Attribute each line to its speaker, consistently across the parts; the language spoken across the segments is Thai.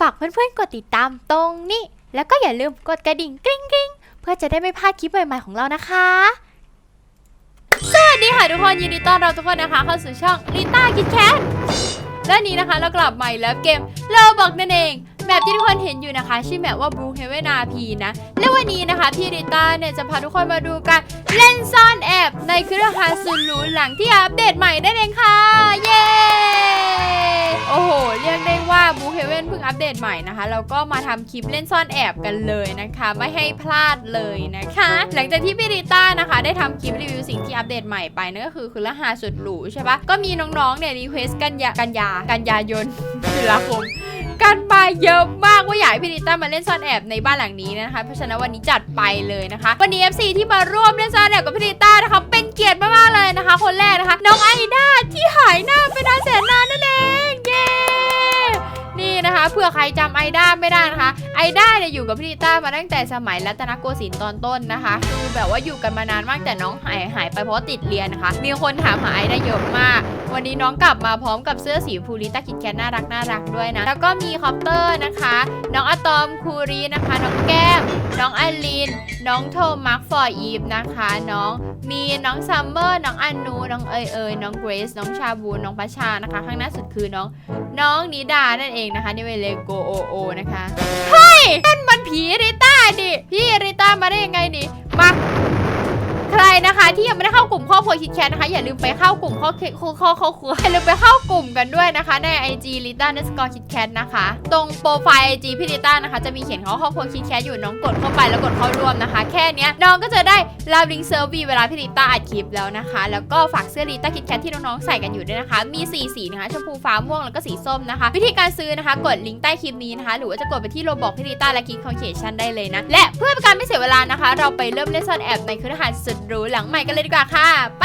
Speaker 1: ฝากเพื่อนๆกดติดตามตรงนี้ แล้วก็อย่าลืมกดกระดิ่งกริ๊งกริ๊งเพื่อจะได้ไม่พลาดคลิปใหม่ๆของเรานะคะ สวัสดีค่ะทุกคนยินดีต้อนรับทุกคนนะคะ เข้าสู่ช่องลิต้าคิดแคทและนี้นะคะเรากลับมาอีกแล้วเกมเลบอกนั่นเอง แบบที่ทุกคนเห็นอยู่นะคะ ชื่อแบบว่า Blue Heaven RP นะ และวันนี้นะคะ พี่ริต้าเนี่ยจะพาทุกคนมาดูการเล่นซ่อนแอบในเครือข่ายสุดหรูหลังที่อัปเดตใหม่ได้เองค่ะ เย้โอ้โห เรียกได้ว่า Blue Heaven เพิ่งอัปเดตใหม่นะคะแล้วก็มาทำคลิปเล่นซ่อนแอบกันเลยนะคะ ไม่ให้พลาดเลยนะคะ หลังจากที่พี่ริต้านะคะ ได้ทำคลิปรีวิวสิ่งที่อัปเดตใหม่ไปนั่นก็คือคือรหัสสุดหรูใช่ปะก็มีน้องๆเนี่ยรีเควสกันยากันยากันยายนตุลาคม เยอะมากว่าอยากให้พี่ดิต้ามาเล่นซ่อนแอบในบ้านหลังนี้นะคะ เพราะฉะนั้นวันนี้จัดไปเลยนะคะ วันนี้ FC ที่มาร่วมเล่นซ่อนแอบกับพี่ดิต้านะคะเป็นเกียรติมากๆเลยนะคะ คนแรกนะคะ น้องไอด้าที่หายหน้าไปนานแสนนานนั่นเองเย้ นี่นะคะเผื่อใครจำไอด้าไม่ได้นะคะ ไอด้าเนี่ยอยู่กับพี่ดิต้ามาตั้งแต่สมัยรัตนโกสินทร์ตอนต้นนะคะ คือแบบว่าอยู่กันมานานมากแต่น้องหายหายไปเพราะติดเรียนนะคะ มีคนถามหาไอด้าเยอะมาก วันนี้น้องกลับมาพร้อมกับเสื้อสีฟูริต้าคิดแคทน่ารักน่ารักด้วยนะ แล้วก็มีคอปเตอร์นะคะ น้องอะตอมคูรีนะคะ น้องแก้ม น้องอรีนน้องโทมักฟอร์อีฟนะคะ น้องมีน้องซัมเมอร์น้องอันนูน้องเอยเอยน้องเกรซน้องชาบูน้องพัชชานะคะ ข้างหน้าสุดคือน้องน้องนิดานั่นเองนะคะนี่เวเลโกโอโอนะคะ เฮ้ยนั่นมันผีริต้าดิ พี่ริต้ามาได้ยังไงนี่ มา ใครนะคะที่ยังไม่ได้เข้ากลุ่มครอบครัวคิดแคทนะคะ อย่าลืมไปเข้ากลุ่มครอบครัวครอบครัวครัวอย่าลืมไปเข้ากลุ่มกันด้วยนะคะ ใน IG l i t a n e s c o r e k i t c a t นะคะ ตรงโปรไฟล์ IG พี่ลิต้านะคะ จะมีเขียนคำว่าครอบครัวคิดแคทอยู่น้องกดเข้าไปแล้วกดเข้าร่วมนะคะ แค่นี้น้องก็จะได้รับลิงก์เซิร์ฟวีเวลาพี่ลิต้าอัดคลิปแล้วนะคะ แล้วก็ฝากเสื้อลิต้าคิดแคทที่น้องๆใส่กันอยู่ด้วยนะคะ มีสีสีนะคะชมพูฟ้าม่วงแล้วก็สีส้มนะคะ วิธีการซื้อนะคะ กดลิงก์ใต้คลิปนี้นะคะ หรือว่าจะกดไปที่โลบอกพี่ลิต้าและคลิกคอนเคชันได้เลยนะและเพื่อเป็นการไม่เสียเวลานะคะ เราไปเริ่มเล่นซ่อนแอบในเครือข่ายสุดรู้หลังใหม่กันเลยดีกว่าค่ะ ไป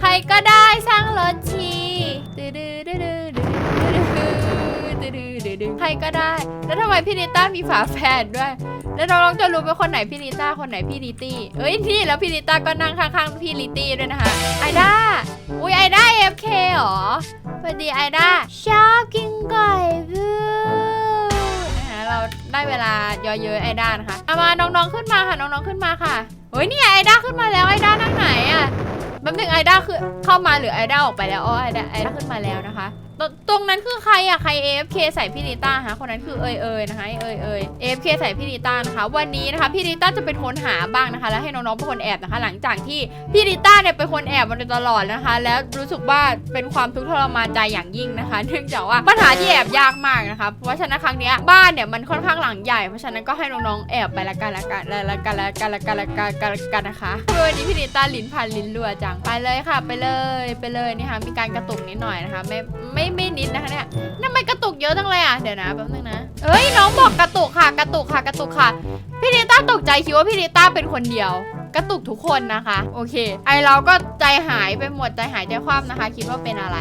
Speaker 1: ใครก็ได้สร้างรถชีใครก็ได้ แล้วทำไมพี่นิต้ามีฝาแฝดด้วย แล้วเราลองจะรู้เป็นคนไหนพี่นิต้าคนไหนพี่ลิตี้เอ้ยนี่แล้วพี่นิต้าก็นั่งข้างๆพี่ลิตี้ด้วยนะคะไอด้าอุ้ยไอด้าเอฟเคหรอพอดีไอด้าชอบกินไก่เพื่อ ได้เวลาเยอะๆไอด้านะคะเอามาน้องๆขึ้นมาค่ะน้องๆขึ้นมาค่ะเฮ้ยนี่ไอด้าขึ้นมาแล้วไอด้านั่งไหนอะแป๊บนึงไอด้าคือเข้ามาหรือไอด้าออกไปแล้วอ๋อไอด้าไอด้าขึ้นมาแล้วนะคะ ตรงนั้นคือใครอะใคร AFK ใส่พี่ลิต้าฮะคนนั้นคือเอยเอยนะคะเอยเอย AFK ใส่พี่ลิต้านะคะ วันนี้นะคะพี่ลิต้าจะเป็นคนหาบ้างนะคะ แล้วให้น้องๆเป็นคนแอบนะคะ หลังจากที่พี่ลิต้าเนี่ยเป็นคนแอบมาตลอดนะคะ แล้วรู้สึกว่าเป็นความทุกข์ทรมานใจอย่างยิ่งนะคะ เนื่องจากว่าปัญหาที่แอบยากมากนะคะ เพราะฉะนั้นครั้งนี้บ้านเนี่ยมันค่อนข้างหลังใหญ่ เพราะฉะนั้นก็ให้น้องๆแอบไปละกันละกันละกันละกันละกันละกันกันกันนะคะวันนี้พี่ลิต้าลิ้นผ่านลิ้นรัวจังไปเลยค่ะ ไปเลยไปเลยนี่ค่ะมีการกระตุกนิดหน่อยนะคะ ไม่ไม่ไม่นิดนะคะเนี่ยทำไมกระตุกเยอะจังเลยอะ เดี๋ยวนะแป๊บนึงนะ เอ้ยน้องบอกกระตุกค่ะ กระตุกค่ะ กระตุกค่ะ พี่ดิต้าตกใจคิดว่าพี่ดิต้าเป็นคนเดียว กระตุกทุกคนนะคะ โอเค ไอเราก็ใจหายไปหมดใจหายใจคว่ำนะคะ คิดว่าเป็นอะไร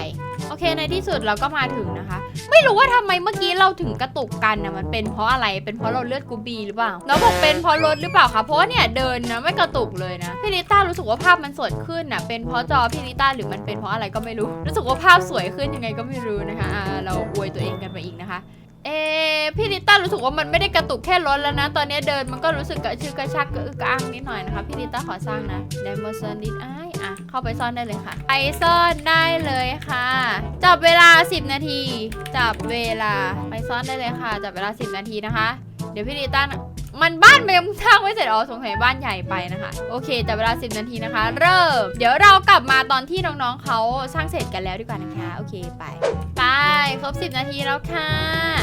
Speaker 1: โอเคในที่สุดเราก็มาถึงนะคะ ไม่รู้ว่าทำไมเมื่อกี้เราถึงกระตุกกันนะมันเป็นเพราะอะไรเป็นเพราะเราเลือดกูบีหรือเปล่าน้องบอกเป็นเพราะรถหรือเปล่าคะเพราะว่าเนี่ยเดินนะไม่กระตุกเลยนะพี่ลิต้ารู้สึกว่าภาพมันสดขึ้นนะเป็นเพราะจอพี่ลิต้าหรือมันเป็นเพราะอะไรก็ไม่รู้ รู้สึกว่าภาพสวยขึ้นยังไงก็ไม่รู้นะคะเราอวยตัวเองกันไปอีกนะคะ เอพี่ลิต้ารู้สึกว่ามันไม่ได้กระตุกแค่รถแล้วนะ ตอนนี้เดินมันก็รู้สึกกระชือกระชักกระอึกกระอังนิดหน่อยนะคะ พี่ลิต้าขอสร้างนะไดมอนด์ดิสไออะ เข้าไปซ่อนได้เลยค่ะ ไปซ่อนได้เลยค่ะ จับเวลา 10 นาที จับเวลา ไปซ่อนได้เลยค่ะ จับเวลา 10 นาทีนะคะ เดี๋ยวพี่ลิต้า มันบ้านมันยังสร้างไม่เสร็จอ๋อสงสัยบ้านใหญ่ไปนะคะ โอเคจับเวลา 10 นาทีนะคะ เริ่ม เดี๋ยวเรากลับมาตอนที่น้องๆเขาสร้างเสร็จกันแล้วดีกว่านะคะ โอเคไปไปครบ 10 นาทีแล้วค่ะ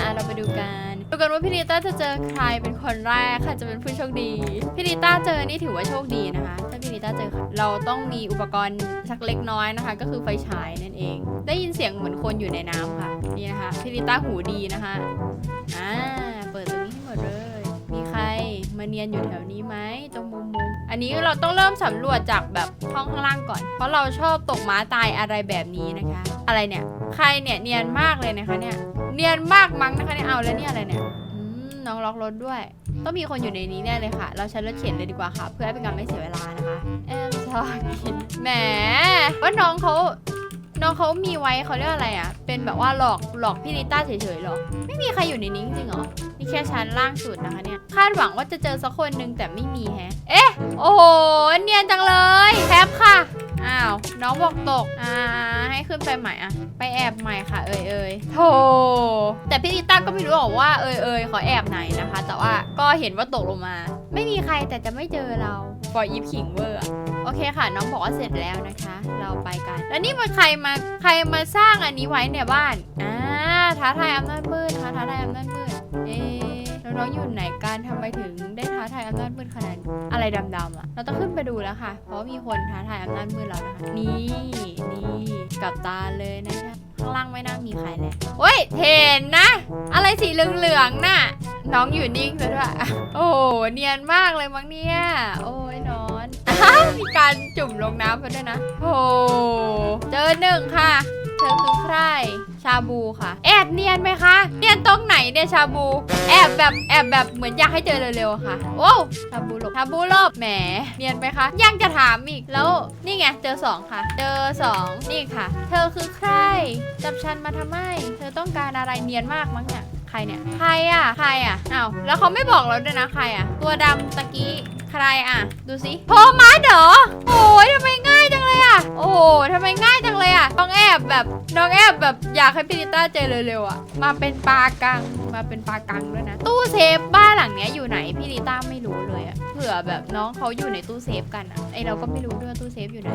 Speaker 1: อะเราไปดูกันดูกันว่าพี่ลิต้าจะเจอใครเป็นคนแรกค่ะจะเป็นผู้โชคดีพี่ลิต้าเจอนี่ถือว่าโชคดีนะคะ ถ้าพี่ลิต้าเจอค่ะเราต้องมีอุปกรณ์สักเล็กน้อยนะคะ ก็คือไฟฉายนั่นเอง ได้ยินเสียงเหมือนคนอยู่ในน้ำค่ะนี่นะคะพี่ลิต้าหูดีนะคะอ่าเปิดตรงนี้ให้หมดเลยมีใคร มาเนียนอยู่แถวนี้ไหมตรงมุมมุมอันนี้เราต้องเริ่มสำรวจจากแบบห้องข้างล่างก่อน เพราะเราชอบตกม้าตายอะไรแบบนี้นะคะ อะไรเนี่ย ใครเนี่ยเนียนมากเลยนะคะเนี่ย เนียนมากมั้งนะคะเนี่ยเอาแล้วเนี่ยอะไรเนี่ยน้องล็อกรถด้วย ต้องมีคนอยู่ในนี้แน่เลยค่ะ เราใช้รถเข็นเลยดีกว่าค่ะ เพื่อให้เป็นการไม่เสียเวลานะคะ แอมชอบกินแหมว่าน้องเขา น้องเขามีไว้เขาเรียกอะไรอะ เป็นแบบว่าหลอกหลอกพี่ลิต้าเฉยๆหรอ ไม่มีใครอยู่ในนี้จริงเหรอ นี่แค่ชั้นล่างสุดนะคะเนี่ย คาดหวังว่าจะเจอสักคนหนึ่งแต่ไม่มีแฮะ เอ๊ะ โอ้โห เนียนจังเลยแคปค่ะ อ้าว น้องบอกตก อ่า ให้ขึ้นไปใหม่อะไปแอบใหม่ค่ะ เอ่ยเอ่ยโธ่แต่พี่ลิต้าก็ไม่รู้หรอกว่าเอ่ยเอ่ยขอแอบไหนนะคะ แต่ว่าก็เห็นว่าตกลงมา ไม่มีใครแต่จะไม่เจอเราฟอร์อีฟขิงเวอร์อ โอเคค่ะ น้องบอกว่าเสร็จแล้วนะคะ เราไปกัน แล้วนี่มันใครมาใครมาสร้างอันนี้ไว้ในบ้านอ่าท้าทายอำนาจมืดนะคะท้าทายอำนาจมืดเอ๊ะน้องอยู่ไหนกันทำไมถึงได้ท้าทายอำนาจมืดขนาดนอะไรดำๆอะ เราต้องขึ้นไปดูแล้วค่ะ เพราะมีคนท้าทายอำนาจมืดแล้วนะคะนี่นี่กับตาเลยนะคะข้างล่างไม่น่ามีใครแล้วเฮ้ยเห็นนะ อะไรสีเหลืองๆน่ะน้องอยู่นิ่งเลยด้วยโอ้เนียนมากเลยมั้งเนี่ย โอ้ยนอน มีการจุ่มลงน้ำไปด้วยนะโอ้โหเจอหนึ่งค่ะ เธอคือใคร ชาบูค่ะ แอบเนียนไหมคะ เนียนตรงไหนเนี่ยชาบู แอบแบบแอบแบบเหมือนอยากให้เจอเร็วๆค่ะ โอ้วชาบูหลบชาบูหลบแหม เนียนไหมคะ ยังจะถามอีก แล้วนี่ไงเจอสองค่ะ เจอสองนี่ค่ะ เธอคือใคร จับฉันมาทำไม เธอต้องการอะไรเนียนมากมั้งเนี่ย ใครเนี่ย ใครอะ ใครอะอ้าวแล้วเขาไม่บอกเราด้วยนะ ใครอะ ตัวดำตะกี้ ใครอะ ดูสิโทมัสเหรอ โอ้ยทำไมง่ายจังเลยอะ โอ้โหทำไมง่ายจังเลยอะน้องแอบแบบน้องแอบแบบอยากให้พิริต้าเจอเร็วๆอะ มาเป็นปลากัง มาเป็นปลากังด้วยนะ ตู้เซฟบ้านหลังเนี้ยอยู่ไหนพี่ลิต้าไม่รู้เลยอะ เผื่อแบบน้องเขาอยู่ในตู้เซฟกันอะ ไอเราก็ไม่รู้ด้วยว่าตู้เซฟอยู่ไหน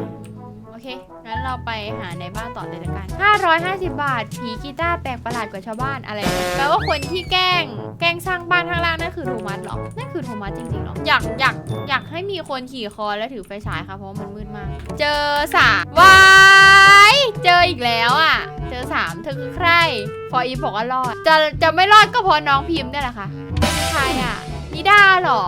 Speaker 1: อเค งั้นเราไปหาในบ้านต่อเลยละกัน 550 บาท ผีกีตาร์แปลกประหลาดกว่าชาวบ้านอะไรเนี่ยแปลว่าคนที่แกล้ง แกล้งสร้างบ้านข้างล่างนั่นคือโทมัสเหรอ นั่นคือโทมัสจริงๆเหรอ อยากอยากอยากให้มีคนขี่คอแล้วถือไฟฉายค่ะเพราะว่ามันมืดมาก เจอสามวายเจออีกแล้วอะ เจอสามเธอคือใครฟอร์อีฟบอกว่ารอด จะจะไม่รอดก็เพราะน้องพิมพ์นี่แหละค่ะ ใครอะ นิดาเหรอ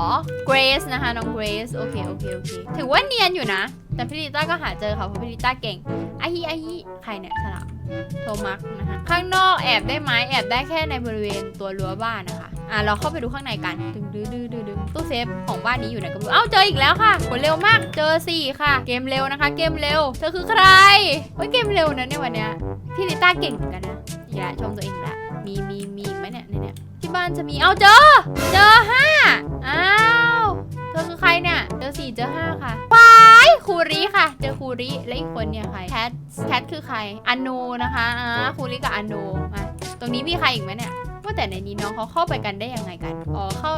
Speaker 1: เกรซนะคะน้องเกรซโอเคโอเคโอเคถือว่าเนียนอยู่นะ แต่พี่ลิต้าก็หาเจอค่ะเพราะพี่ลิต้าเก่งไอฮิไอฮิใครเนี่ยฉลามโทมักนะคะข้างนอกแอบได้ไหมแอบได้แค่ในบริเวณตัวรั้วบ้านนะคะอะเราเข้าไปดูข้างในกันดึงดื้อดื้อดื้อดื้อตู้เซฟของบ้านนี้อยู่ไหนก็ไม่รู้เอ้าเจออีกแล้วค่ะกดเร็วมากเจอสี่ค่ะ เกมเร็วนะคะ เกมเร็วเธอคือใครเฮ้ยเกมเร็วนะเนี่ยวันเนี้ยพี่ลิต้าเก่งเหมือนกันนะอย่าชมตัวเองละมีมี ที่บ้านจะมี เอาเจอ เจอห้าอ้าว เธอคือใครเนี่ยเจอสี่เจอห้าค่ะไปคูริค่ะ เจอคูริและอีกคนเนี่ยใครแคทแคทคือใครอโนนะคะอ่าคูริกับอโนมาตรงนี้มีใครอีกไหมเนี่ยว่าแต่ในนี้น้องเขาเข้าไปกันได้ยังไงกัน อ๋อเข้า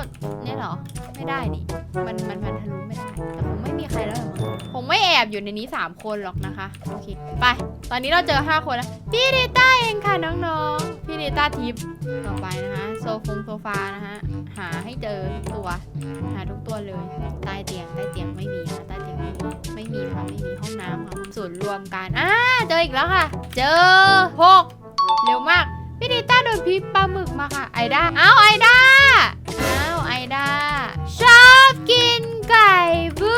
Speaker 1: เนี่ยเหรอ ไม่ได้นี่ มันมันมันทะลุไม่ได้ แต่คงไม่มีใครแล้วหรอมั้งคงไม่แอบอยู่ในนี้ 3 คนหรอกนะคะ โอเค ไป ตอนนี้เราเจอ 5 คนแล้ว พี่ดิต้าเองค่ะน้องๆ พี่ดิต้าทิปต่อไปนะคะ โซฟงโซฟานะคะหาให้เจอทุกตัว หาทุกตัวเลยใต้เตียงใต้เตียงไม่มีค่ะใต้เตียงไม่มีไม่มีค่ะไม่มีห้องน้ำค่ะศูนรวมกันอ่าเจออีกแล้วค่ะ เจอหกเร็วมากพี่ดิต้าโดนพิษปลาหมึกมาค่ะไอด้าอ้าวไอด้าอ้าวไอด้าชอบกินไก่บู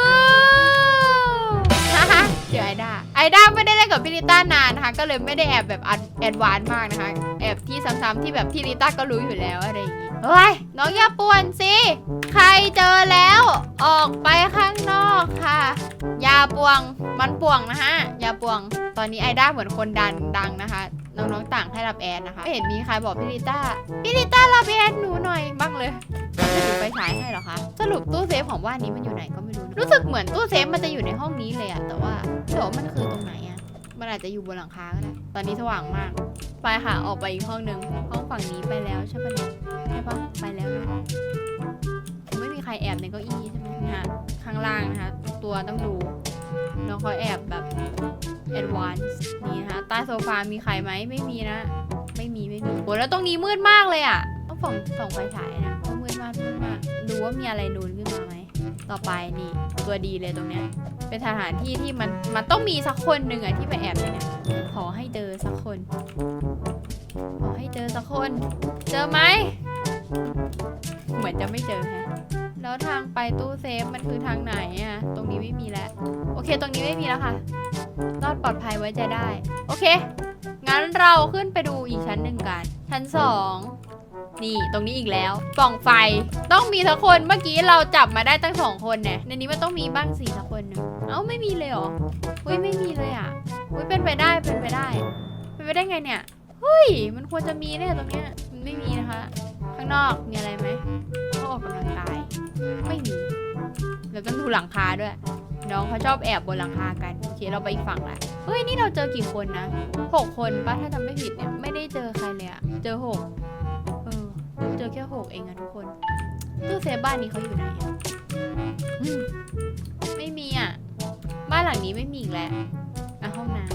Speaker 1: ฮ่าฮ่าเจอไอด้า อด้าไม่ได้เล่นกับพี่ลิต้านานนะคะก็เลยไม่ได้แอบแบบแอดวานมากนะคะ แอบที่ซ้ำๆที่แบบพี่ลิต้าก็รู้อยู่แล้วอะไรอย่างงี้เฮ้ยน้องอย่าป่วนสิ ใครเจอแล้วออกไปข้างนอกค่ะ อย่าป่วงมันป่วงนะฮะอย่าป่วงตอนนี้ไอด้าเหมือนคนดันดังนะคะ น้องๆต่างให้รับแอดนะคะไม่เห็นมีใครบอกพี่ลิต้าพี่ลิต้ารับแอดหนูหน่อยบ้างเลยจะถือไฟฉายให้เหรอคะสรุปตู้เซฟของบ้านนี้มันอยู่ไหนก็ไม่รู้รู้สึกเหมือนตู้เซฟมันจะอยู่ในห้องนี้เลยอะแต่ว่าแต่ว่ามันคือตรงไหนอะมันอาจจะอยู่บนหลังคาก็ได้ตอนนี้สว่างมาก ไปค่ะออกไปอีกห้องหนึ่งห้องฝั่งนี้ไปแล้วใช่ปะเนี่ยใช่ปะไปแล้วเนอะไม่มีใครแอบในเก้าอี้ใช่ไหมนะฮะข้างล่างนะคะตัวต้องดู น้องเขาแอบแบบ advance นี่นะคะใต้โซฟามีใครไหมไม่มีนะ ไม่มีไม่มีโอ้แล้วตรงนี้มืดมากเลยอะต้องส่องส่องไฟฉายนะเพราะมืดมากมืดมากดูว่ามีอะไรนูนขึ้นมาไหมต่อไปนี่ ตัวดีเลยตรงเนี้ยเป็นสถานที่ที่มันมันต้องมีสักคนหนึ่งอะที่ไปแอบอยู่เนี่ยขอให้เจอสักคน ขอให้เจอสักคน เจอไหมเหมือนจะไม่เจอแฮะ แล้วทางไปตู้เซฟมันคือทางไหนอะตรงนี้ไม่มีแล้ว โอเค ตรงนี้ไม่มีแล้วค่ะ รอดปลอดภัยไว้ใจได้ โอเค งั้นเราขึ้นไปดูอีกชั้นหนึ่งกัน ชั้นสองนี่ตรงนี้อีกแล้วปล่องไฟต้องมีสักคนเมื่อกี้เราจับมาได้ตั้งสองคนเนี่ยในนี้มันต้องมีบ้างสี่สักคนนึงเอ้าไม่มีเลยเหรออุ้ยไม่มีเลยอะอุ้ยเป็นไปได้เป็นไปได้ เป็นไปได้ไงเนี่ยเฮ้ยมันควรจะมีเนี่ยตรงเนี้ยมันไม่มีนะคะ ข้างนอกมีอะไรไหมเขาออกกำลังกาย ไม่มีเราต้องดูหลังคาด้วย น้องเขาชอบแอบบนหลังคากันโอเคเราไปอีกฝั่งละเฮ้ยนี่เราเจอกี่คนนะหกคนปะถ้าจำไม่ผิดเนี่ยไม่ได้เจอใครเลยอะเจอหกเออเจอแค่หกเองอะทุกคนตู้เซฟบ้านนี้เขาอยู่ไหนอะอืมไม่มีอะบ้านหลังนี้ไม่มีอีกแล้วอะห้องน้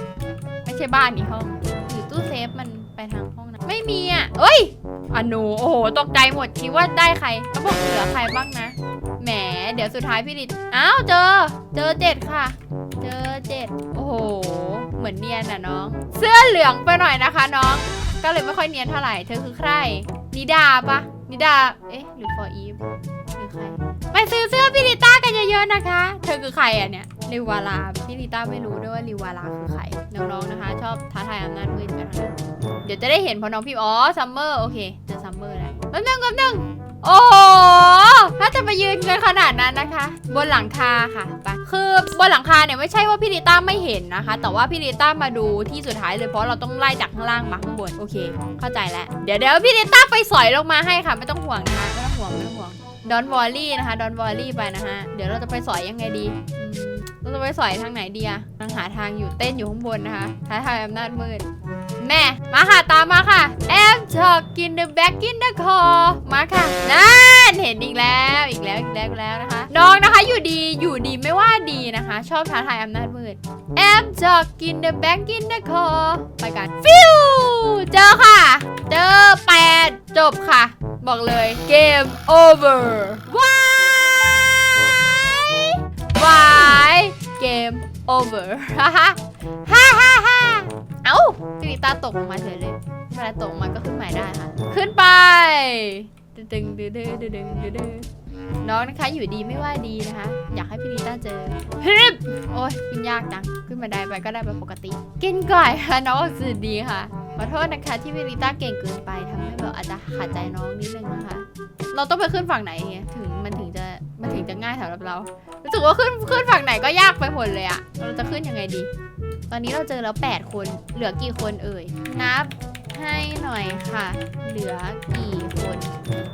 Speaker 1: ำไม่ใช่บ้านนี่ห้อง ตู้เซฟมันไปทางห้องน้ำไม่มีอะเอ้ยอะหนูโอ้โหตกใจหมดคิดว่าได้ใครแล้วบอกเหลือใครบ้างนะแหมเดี๋ยวสุดท้ายพี่ดิดอ้าวเจอ เจอเจ็ดค่ะ เจอเจ็ดโอ้โหเหมือนเนียนอะน้อง เสื้อเหลืองไปหน่อยนะคะน้อง ก็เลยไม่ค่อยเนียนเท่าไหร่เธอคือใครนิดาปะนิดาเอ๊ะหรือ for eve หรือใคร ไปซื้อเสื้อพี่ลิต้ากันเยอะๆนะคะ เธอคือใครอะเนี่ยลิวาลาพี่ลิต้าไม่รู้ด้วยว่าลิวาลาคือใครน้องๆนะคะ ชอบท้าทายอำนาจมืดกันทั้งนั้นเดี๋ยวจะได้เห็นพอน้องพี่อ๋อซัมเมอร์โอเคเจอซัมเมอร์แล้วแป๊บนึงแป๊บนึงโอ้ถ้าจะไปยืนกันขนาดนั้นนะคะ บนหลังคาค่ะไปคือบนหลังคาเนี่ยไม่ใช่ว่าพี่ลิต้าไม่เห็นนะคะ แต่ว่าพี่ลิต้ามาดูที่สุดท้ายเลยเพราะเราต้องไล่จากข้างล่างมาข้างบนโอเค เข้าใจแล้วเดี๋ยวเดี๋ยวพี่ลิต้าไปสอยลงมาให้ค่ะ ไม่ต้องห่วงนะคะ ดอนวอลลี่นะคะดอนวอลลี่ไปนะคะเดี๋ยวเราจะไปสอยยังไงดี เราจะไปสอยทางไหนดีอะทางหาทางอยู่เต้นอยู่ข้างบนนะคะ ท้าทายอำนาจมืด แม่ มาค่ะตามมาค่ะ แอมชอกกิน the back in the core มาค่ะนั่นเห็นอีกแล้วอีกแล้วอีกแล้วแล้วนะคะ น้องนะคะอยู่ดีอยู่ดีไม่ว่าดีนะคะ ชอบท้าทายอำนาจมืด แอมชอกกิน the back in the core ไปกันฟิวเจอค่ะ เจอแปดจบค่ะ บอกเลยเกมโอเวอร์วายวายเกมโอเวอร์ฮ่าฮ่าฮ่าฮ่าเอ้าจินิต้าตกลงมาเฉยเลยเวลาตกมาก็ขึ้นใหม่ได้ค่ะ ขึ้นไปดึงดึงดึงดึงดึงดึง น้องนะคะอยู่ดีไม่ว่าดีนะคะ อยากให้พี่ลิต้าเจอฮึบโอ้ยขึ้นยากจังขึ้นมาได้ไปก็ได้ไปปกติ กินก่อยค่ะน้องออกสื่อดีค่ะขอโทษนะคะที่พี่ลิต้าเก่งเกินไปทำให้แบบอาจจะขัดใจน้องนิดนึงนะคะ เราต้องไปขึ้นฝั่งไหนเนี่ยถึงมันถึงจะมันถึงจะง่ายสำหรับเรารู้สึกว่าขึ้นขึ้นฝั่งไหนก็ยากไปหมดเลยอะเราจะขึ้นยังไงดี ตอนนี้เราเจอแล้ว 8 คน เหลือกี่คนเอ่ยนับให้หน่อยค่ะ เหลือกี่คนอืม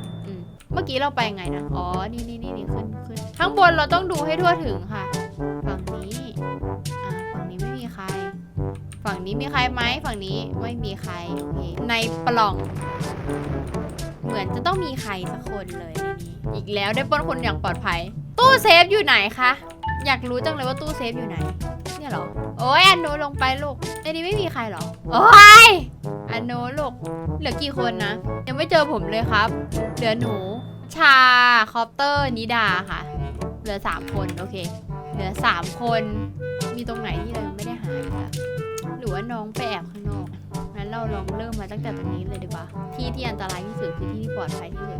Speaker 1: เมื่อกี้เราไปไงนะ อ๋อ นี่นี่นี่นี่ขึ้นขึ้น ข้างบนเราต้องดูให้ทั่วถึงค่ะ ฝั่งนี้ อ่า ฝั่งนี้ไม่มีใคร ฝั่งนี้มีใครไหม ฝั่งนี้ไม่มีใคร โอเค ในปล่อง เหมือนจะต้องมีใครสักคนเลยในนี้ อีกแล้วได้ปล้นคนอย่างปลอดภัย ตู้เซฟอยู่ไหนคะ อยากรู้จังเลยว่าตู้เซฟอยู่ไหน เนี่ยหรอ โอ้ยอันโนลงไปลูกในนี้ไม่มีใครเหรอ โอ้ยอันโนลูก เหลือกี่คนนะ ยังไม่เจอผมเลยครับ เหลือหนู ชา คอปเตอร์ นิดาค่ะ เหลือสามคน โอเค เหลือสามคน มีตรงไหนที่เรายังไม่ได้หาอีกอะหรือว่าน้องไปแอบข้างนอก งั้นเราลองเริ่มมาตั้งแต่ตรงนี้เลยดีกว่า ที่ที่อันตรายที่สุดคือที่ที่ปลอดภัยที่สุด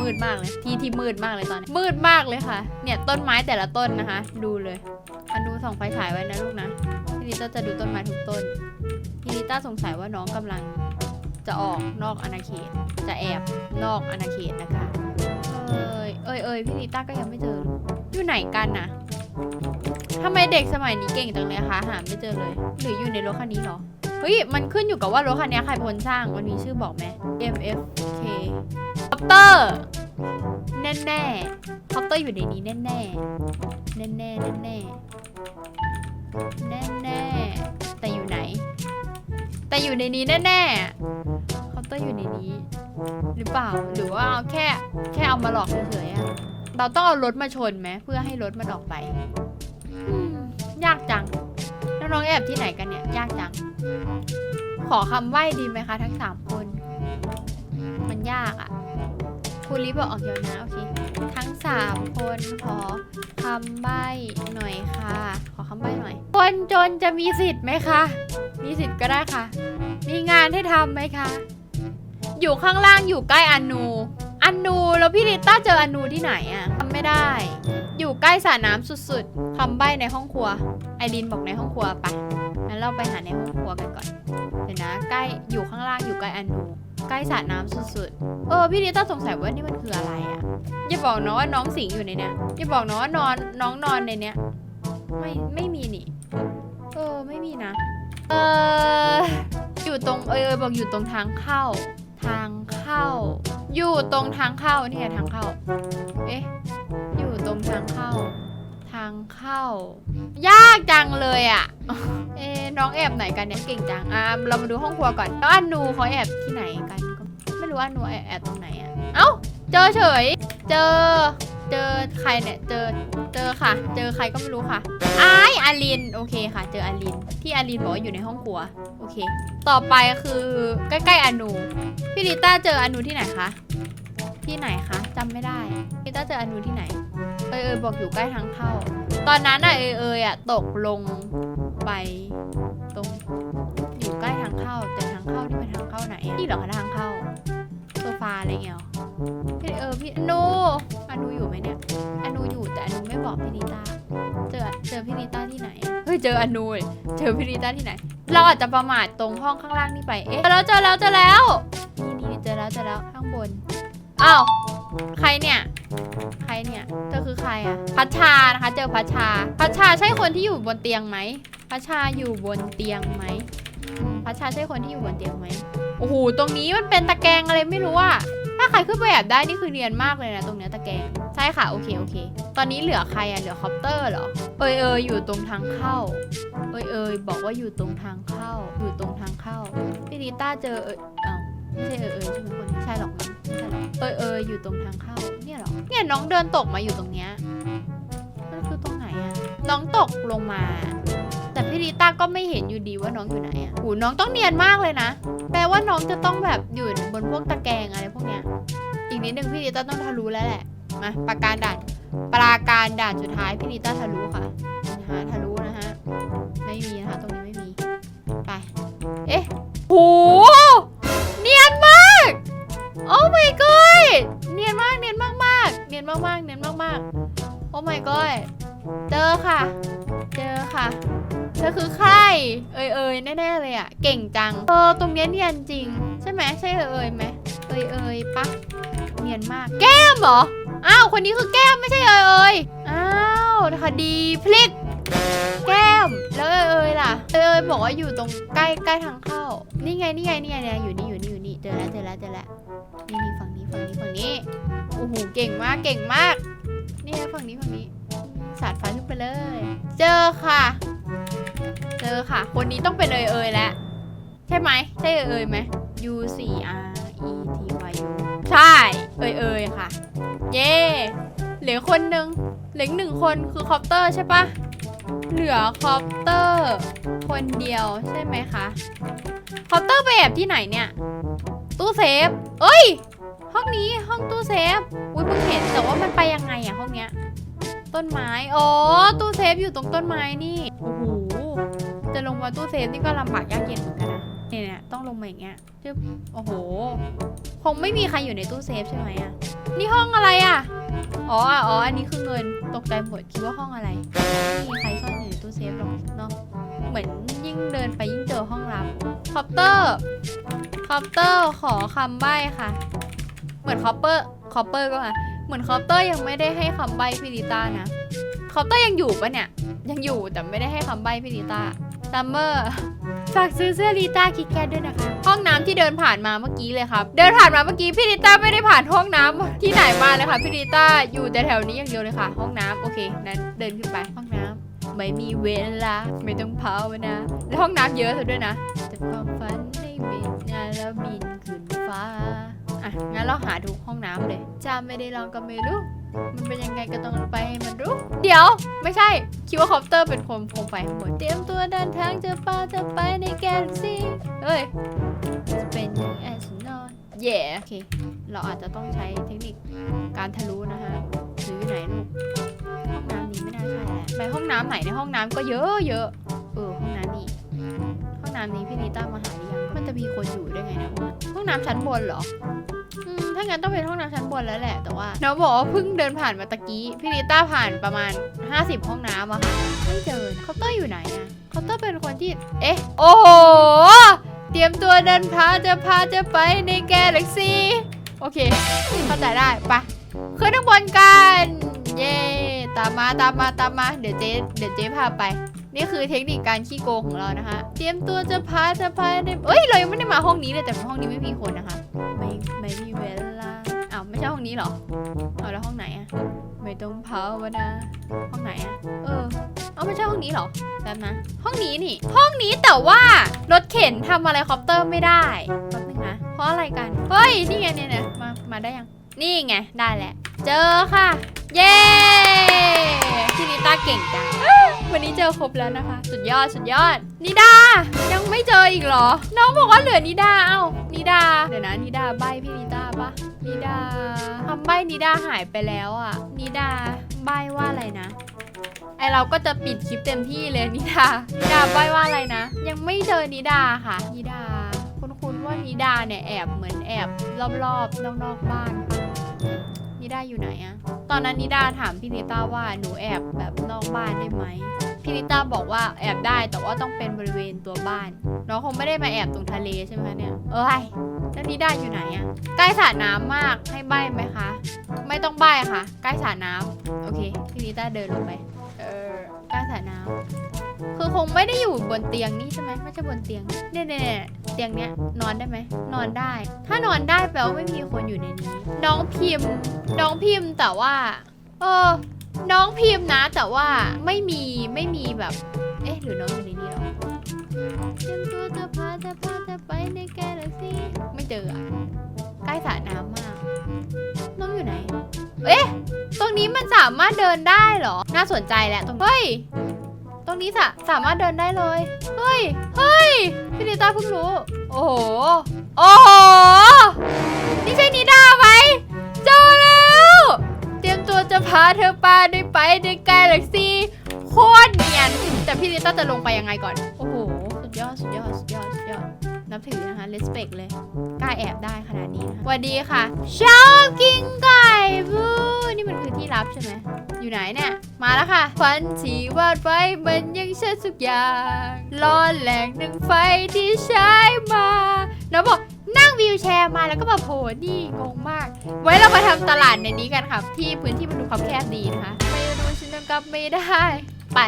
Speaker 1: มืดมากเลย ที่ที่มืดมากเลยตอนนี้ มืดมากเลยค่ะ เนี่ยต้นไม้แต่ละต้นนะคะ ดูเลย อันดูส่องไฟฉายไว้นะลูกนะพี่ลิต้าจะดูต้นไม้ทุกต้นพี่ลิต้าสงสัยว่าน้องกำลังจะออกนอกอาณาเขต จะแอบนอกอาณาเขตนะคะ เอ้ยเอ้ยเอ้ยพี่ลิต้าก็ยังไม่เจอ อยู่ไหนกันนะทำไมเด็กสมัยนี้เก่งจังเลยคะหาไม่เจอเลย หรืออยู่ในรถคันนี้เหรอเฮ้ย มันขึ้นอยู่กับว่ารถคันนี้ใครเป็นคนสร้าง มันมีชื่อบอกไหม MFK คอปเตอร์ แน่แน่ๆคอปเตอร์อยู่ในนี้แน่แน่ๆ แน่แน่แน่แน่ๆแน่แน่ๆแต่อยู่ไหน แต่อยู่ในนี้แน่แน่ๆคอปเตอร์อยู่ในนี้ หรือเปล่าหรือว่าเอาแค่แค่เอามาหลอกเฉยๆอะเราต้องเอารถมาชนไหมเพื่อให้รถมันออกไปอืมยากจังแล้วน้องแอบที่ไหนกันเนี่ย ยากจัง ขอคำใบ้ดีไหมคะ ทั้งสามคน มันยากอะคุ ณลิบอกออกเยอะนะ โอเค ทั้งสามคนขอคำใบ้หน่อยค่ะ ขอคำใบ้หน่อย คนจนจะมีสิทธิ์ไหมคะ มีสิทธิ์ก็ได้ค่ะ มีงานให้ทำไหมคะ อยู่ข้างล่างอยู่ใกล้อันูอันูแล้วพี่ลิต้าเจออันูที่ไหนอะทำไม่ได้ อยู่ใกล้สระน้ำสุดๆคำใบ้ในห้องครัว ไอรินบอกในห้องครัวไปงั้นเราไปหาในห้องครัวกันก่อน เดี๋ยวนะ ใกล้อยู่ข้างล่างอยู่ใกล้อันู ใกล้สระน้ำสุดๆ เออพี่ลิต้าสงสัยว่านี่มันคืออะไรอะ่ะอย่าบอกนะว่าน้องสิงอยู่ในเนี้ยอย่าบอกนะว่านอนน้องนอนในเนี้ยไม่ไม่มีนี่ เออไม่มีนะ เอออยู่ตรงเออเออบอกอยู่ตรงทางเข้า ทางเข้า อยู่ตรงทางเข้านี่ไงทางเข้า เอ๊ะอยู่ตรงทางเข้าางเข้า ยากจังเลยอะ่ะ เอ๊น้องแอบไหนกันเนี่ยเก่งจัง อะเรามาดูห้องครัวก่อนแล้วอันนูเขาแอบที่ไหนกันก็ไม่รู้อันนูแอบแอบตรงไหนอะ่ะ เอ้า เจอเฉย เจอ เจอใครเนี่ย เจอ เจอค่ะ เจอใครก็ไม่รู้ค่ะอ้ายอาลิน โอเคค่ะ เจออาลิน ที่อาลินบอกว่าอยู่ในห้องครัว โอเค ต่อไปคือใกล้ๆอานู พี่ลิต้าเจออานูที่ไหนคะ ที่ไหนคะจำไม่ได้พี่ลิต้าเจออานูที่ไหน เอยเอยบอกอยู่ใกล้ทางเข้า ตอนนั้นอะเอยเอยอะตกลงไปตรงอยู่ใกล้ทางเข้า แต่ทางเข้านี่เป็นทางเข้าไหนอะนี่เหรอคะทางเข้าโซฟาอะไรเงี้ยเหรอพี่เออพี่อนูอนูอยู่ไหมเนี่ยอนูอยู่แต่อนูไม่บอกพี่นิต้าเจอเจอพี่นิต้าที่ไหนเฮ้ยเจออนูเลยเจอพี่นิต้าที่ไหน เราอาจจะประมาทตรงห้องข้างล่างนี่ไปเอ๊ะเจอแล้วเจอแล้วเจอแล้วนี่นี่เจอแล้วเจอแล้วข้างบนอ้าว ใครเนี่ย ใครเนี่ย เธอคือใครอะพัชชานะคะ เจอพัชชา พัชชาใช่คนที่อยู่บนเตียงไหมพัชชาอยู่บนเตียงไหมพัชชาใช่คนที่อยู่บนเตียงไหมโอ้โห ตรงนี้มันเป็นตะแกรงอะไรไม่รู้อะถ้าใครขึ้นไปแอบได้นี่คือเนียนมากเลยนะ ตรงเนี้ยตะแกรง ใช่ค่ะ โอเค โอเค ตอนนี้เหลือใครอะเหลือคอปเตอร์เหรอ เอยเอยอยู่ตรงทางเข้า เอยเอยบอกว่าอยู่ตรงทางเข้า อยู่ตรงทางเข้าพี่ดิต้าเจอเอยเอ้าไม่ ใช่เอยเอยใช่ไหมคนนี้ใช่หรอกมั้งไม่ใช่หรอกเอยเอยอยู่ตรงทางเข้าเนี่ยเหรอเนี่ยน้องเดินตกมาอยู่ตรงเนี้ยมันคือตรงไหนอะน้องตกลงมา แต่พี่ดิต้าก็ไม่เห็นอยู่ดีว่าน้องอยู่ไหนอะโหน้องต้องเนียนมากเลยนะ แปลว่าน้องจะต้องแบบอยู่บนพวกตะแกรงอะไรพวกเนี้ยอีกนิดนึงพี่ดิต้าต้องทะลุแล้วแหละมาประการด่านปราการด่านสุดท้ายพี่ดิต้าทะลุค่ะนะฮะทะลุนะฮะไม่มีนะคะตรงนี้ไม่มีไปเอ๊ะโหเนียนมาก โอ้ my god เนียนมากเนียนมากมากเนียนมากมากเนียนมากมากโอ้ my god เจอค่ะ เจอค่ะเธอคือใคร เอ่ยเอ่ยแน่ๆเลยอะเก่งจังเออตรงเนี้ยเนียนจริง ใช่ไหมใช่เอ่ยเอ่ยไหมเอ่ยเอ่ยปะเนียนมาก แก้มเหรอ อ้าวคนนี้คือแก้มไม่ใช่เอ่ยเอ่ยอ้าวคดีพลิกแก้มแล้วเอ่ยเอ่ยล่ะ เอ่ยเอ่ยบอกว่าอยู่ตรงใกล้ใกล้ทางเข้า นี่ไงนี่ไงนี่ไงเนี่ยอยู่นี่อยู่นี่ เจอแล้วเจอแล้วเจอแล้วนี่นี่ฝั่งนี้ฝั่งนี้ฝั่งนี้โอ้โหเก่งมากเก่งมาก นี่ฝั่งนี้ฝั่งนี้สาดไฟขึ้นไปเลย เจอค่ะ เจอค่ะ คนนี้ต้องเป็นเอยเอยแล้วใช่ไหมใช่เอยเอยไหม U 4 R E T Y U ใช่เอยเอยค่ะ เย่เหลือคนหนึ่งเหลือหนึ่งคนคือคอปเตอร์ใช่ปะเหลือคอปเตอร์ คนเดียวใช่ไหมคะ คอปเตอร์ไปแอบที่ไหนเนี่ย ตู้เซฟ เอ้ย ห้องนี้ห้องตู้เซฟ อุ้ยเพิ่งเห็นแต่ว่ามันไปยังไงอะห้องเนี้ย ต้นไม้ อ๋อ ตู้เซฟอยู่ตรงต้นไม้นี่ โอ้โห จะลงมาตู้เซฟนี่ก็ลำบากยากเย็นเหมือนกันนะเนี่ยเนี่ยต้องลงมาอย่างเงี้ยจึ๊บโอ้โห คงไม่มีใครอยู่ในตู้เซฟใช่ไหมอะนี่ห้องอะไรอะอ๋อ อ๋อ อันนี้คือเงิน ตกใจหมดคิดว่าห้องอะไร ไม่มีใครซ่อนอยู่ในตู้เซฟหรอกเนาะ เหมือน ยิ่งเดินไปยิ่งเจอห้องลับคอปเตอร์คอปเตอร์ขอคำใบ้ค่ะ เหมือนคอปเปอร์คอปเปอร์ก็มาเหมือนคอปเตอร์ยังไม่ได้ให้คำใบ้พี่ลิต้านะคอปเตอร์ยังอยู่ปะเนี่ย ยังอยู่แต่ไม่ได้ให้คำใบ้พี่ลิต้าซัมเมอร์ฝากซื้อเสื้อลิต้าคิดแคทด้วยนะคะ ห้องน้ำที่เดินผ่านมาเมื่อกี้เลยครับ เดินผ่านมาเมื่อกี้พี่ลิต้าไม่ได้ผ่านห้องน้ำที่ไหนมาเลยค่ะพี่ลิต้าอยู่แต่แถวนี้อย่างเดียวเลยค่ะ ห้องน้ำโอเคนั้นเดินขึ้นไปห้องน้ำ ไม่มีเวลาไม่ต้องภาวนาแล้วห้องน้ำเยอะซะด้วยนะแต่ความฝันให้บินงานแล้วบินขึ้นฟ้าอะงั้นเราหาดูห้องน้ำเลยจะไม่ได้ลองก็ไม่รู้มันเป็นยังไงก็ต้องไปให้มันรู้ เดี๋ยว ไม่ใช่ คิดว่าคอปเตอร์เป็นคนโคมไฟข้างบนเตรียมตัวเดินทางจะป่าจะไปในแกลซี่เฮ้ยจะเป็นย่างแอสนอนเย่โอเค เราอาจจะต้องใช้เทคนิคการทะลุนะฮะหรืออยู่ไหนลูก ห้องน้ำนี้ไม่น่าใช่แหละไปห้องน้ำไหนในห้องน้ำก็เยอะเยอะเออห้องน้ำนี่ห้องน้ำนี้พี่นิต้ามาหาหรือยังมันจะมีคนอยู่ได้ไงนะห้องน้ำชั้นบนเหรออืมถ้างั้นต้องเป็นห้องน้ำชั้นบนแล้วแหละ แต่ว่าน้องบอกว่าเพิ่งเดินผ่านมาตะกี้พี่ลิต้าผ่านประมาณ 50 ห้องน้ำอะค่ะไม่เจอเคาน์เตอร์อยู่ไหนอะเคาน์เตอร์เป็นคนที่เอ๊ะโอ้โหเตรียมตัวเดินพาจะพาจะไปในแกลเล็กซี่โอเค เข้าใจได้ไปะขึ้นข้างบนกัน เย้ ตามมาตามมาตามมาเดี๋ยวเจ๊เดี๋ยวเจ๊พาไป นี่คือเทคนิคการขี้โกงของเรานะคะ เตรียมตัวจะพาจะพาในเอ้ยเรายังไม่ได้มาห้องนี้เลยแต่ห้องนี้ไม่มีคนนะคะ ไม่ไม่มีเวลาอ้าวไม่ใช่ห้องนี้หรอเอาแล้วห้องไหนอะไม่ต้องภาวนาห้องไหนอะเออเอาไม่ใช่ห้องนี้หรอแป๊บนะห้องนี้นี่ ห้องนี้แต่ว่ารถเข็นทำอะไรคอปเตอร์ไม่ได้แป๊บนึงนะเพราะอะไรกันเฮ้ยนี่ไงเนี่ยมามาได้ยังนี่ไงได้แหละ เจอค่ะ เย้ที่นิต้าเก่งจัง วันนี้เจอครบแล้วนะคะ สุดยอดสุดยอด นิดา ยังไม่เจออีกเหรอ น้องบอกว่าเหลือนิดา เอ้า นิดา เดี๋ยวนะ นิดาใบพี่นิดาปะนิดาทำใบนิดาหายไปแล้วอะ นิดาใบว่าอะไรนะ ไอเราก็จะปิดคลิปเต็มที่เลยนิดา นิดาใบว่าอะไรนะ ยังไม่เจอนิดาค่ะ นิดา คุ้นๆว่านิดาเนี่ยแอบเหมือนแอบรอบๆนอกๆบ้านปะนิ ดาอยู่ไหนอะตอนนั้นนิดาถามพี่นิต้าว่าหนูแอบแบบนอกบ้านได้ไหมพี่นิต้าบอกว่าแอบได้แต่ว่าต้องเป็นบริเวณตัวบ้านน้องคงไม่ได้มาแอบตรงทะเลใช่ไหมเนี่ย เอ้ยแล้วนิดาอยู่ไหนอะใกล้สระน้ำมากให้ใบไหมคะ ไม่ต้องใบค่ะ ใกล้สระน้ำโอเคพี่นิต้าเดินลงไป เออใกล้สระน้ำคือคงไม่ได้อยู่บนเตียงนี่ใช่ไหมไม่ใช่บนเตียงเนี่ยเนี่ย ตียงเนี้ยนอนได้ไหมนอนได้ ถ้านอนได้แปลว่าไม่มีคนอยู่ในนี้ น้องพิมพ์ น้องพิมพ์แต่ว่า เออ น้องพิมพ์นะ แต่ว่าไม่มีไม่มีแบบ เอ๊ะหรือน้องอยู่ในนี้หรอตัวจะพาจะพาจะไปในแกลเล็กซี่ไม่เจออะใกล้สระน้ำมากน้องอยู่ไหน เอ๊ะ ตรงนี้มันสามารถเดินได้เหรอ น่าสนใจแหละตรงเฮ้ย รงนี้สะสามารถเดินได้เลย เฮ้ย เฮ้ย พี่นิต้าเพิ่งรู้ โอ้โห โอ้โห นี่ใช่นิดาไหมเจอแล้ว เตรียมตัวจะพาเธอไปด้ไปในไกลเล็กซี่โคตรเนียน แต่พี่นิต้าจะลงไปยังไงก่อน โอ้โห ยอดสุดยอดสุดยอดสุดยอดนับถือนะคะ respect เลย กล้าแอบได้ขนาดนี้นะคะสวัสดีค่ะ ชอบกินไก่บูนี่มันคือที่ลับใช่ไหม อยู่ไหนเนี่ย มาแล้วค่ะฝันที่วาดไว้มันยังเช่นทุกอย่างล่อแหลงหนึ่งไฟที่ใช้มา แล้วบอกนั่งวิวแชร์มาแล้วก็มาโผล่นี่งงมาก ไว้เรามาทำตลาดในนี้กันค่ะ ที่พื้นที่มันดูคับแคบดีนะคะ ไม่รู้ฉันยังกลับไม่ได้ ไป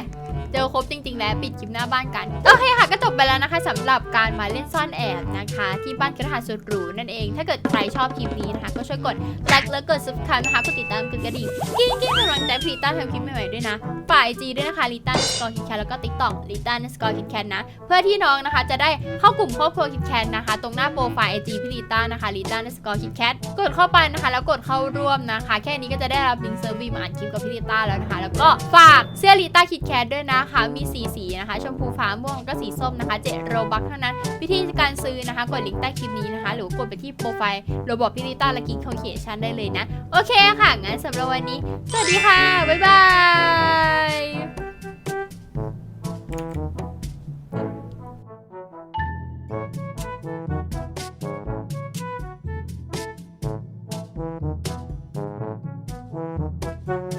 Speaker 1: เจอครบจริง ๆ แล้วปิดคลิปหน้าบ้านกัน โอเคค่ะก็จบไปแล้วนะคะสำหรับการมาเล่นซ่อนแอบนะคะ ที่บ้านกระดาสุดหรูนั่นเอง ถ้าเกิดใครชอบคลิปนี้นะคะ ก็ช่วยกดไลค์และกด subscribe นะคะกดติดตามกดกระดิ่งกิ้งกิ้งกำลังใจพีต้าทำคลิปใหม่ๆด้วยนะฝ่ายจีด้วยนะคะลิต้าสกอร์คิดแคทแล้วก็ติ๊กต็อกลิต้าสกอร์คิดแคทนะเพื่อที่น้องนะคะจะได้เข้ากลุ่มครอบครัวคิดแคทนะคะ ตรงหน้าโปรไฟล์ไอจีพี่ลิต้านะคะลิต้าสกอร์คิดแคทกดเข้าไปนะคะ แล้วกดเข้าร่วมนะคะ แค่นี้ก็จะได้รับลิงก์เซอร์วีมาอ่านคลิปกับพี่ลิต้าแล้วนะคะ แล้วก็ฝากเสื้อลิต้าคิดแคทด้วยนะนคะ มี4สีนะคะ ชมพูฟ้าม่วงก็สีส้มนะคะ7โรบัคเท่านั้น วิธีการซื้อนะคะ กดลิงก์ใต้คลิปนี้นะคะ หรือกดไปที่โปรไฟล์ระบบพิริต้าและกิ๊กคอนเคชันได้เลยนะ โอเคค่ะ งั้นสำหรับวันนี้ สวัสดีค่ะ บ๊ายบาย